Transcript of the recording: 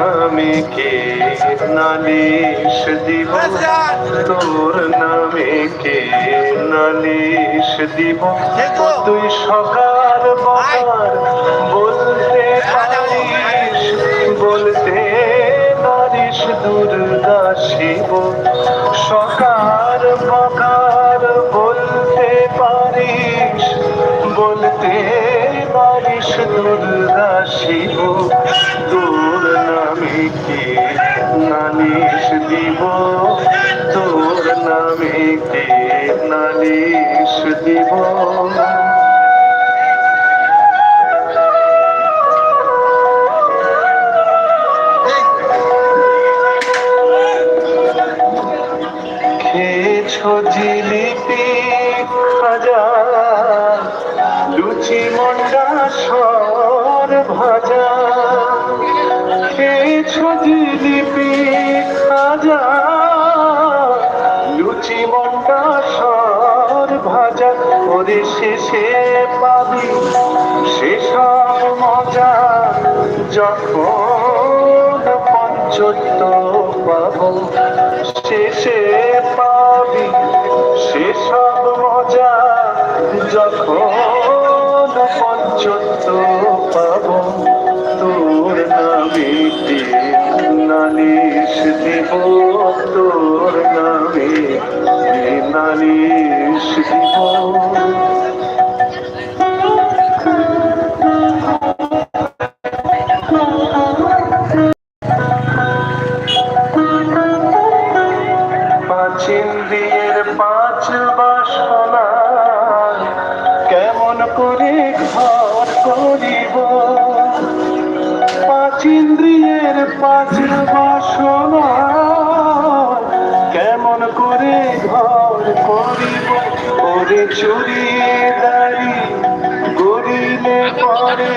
নামে কে নালিশ দিব? তোর নামে কে নালিশ দিব? আচ্ছা। তুই সকার বকার বলতে পারিস বলতে পারিস দুর্দাসিব সকার বকার বলতে পারিস বলতে পারিস দুর্দাসিব তোর নামে কে নালিশ দিব? তোর নামে কে নালিশ দিব? খেয়েছো জিলিপি খাজা, লুচি মন্ডা সর ভাজা। খেয়েছো জিলিপি খাজা, লুচি মন্ডা সর ভাজা। ওরে শেষে পাবি সেসব মজা। যখন পঞ্চত্ব পাবো শেষে যখন পঞ্চত্ব পাব তোর নামে নালিশ দিব তোর নামে নালিশ দিব। পাঁচ ইন্দ্রিয়ের পাঁচ পাঁচ ইন্দ্রিয়ের পাঁচ বাসনা। কেমন করে ঘর করিব? ওরে চুরি দাঁড়ি গড়িলে পরে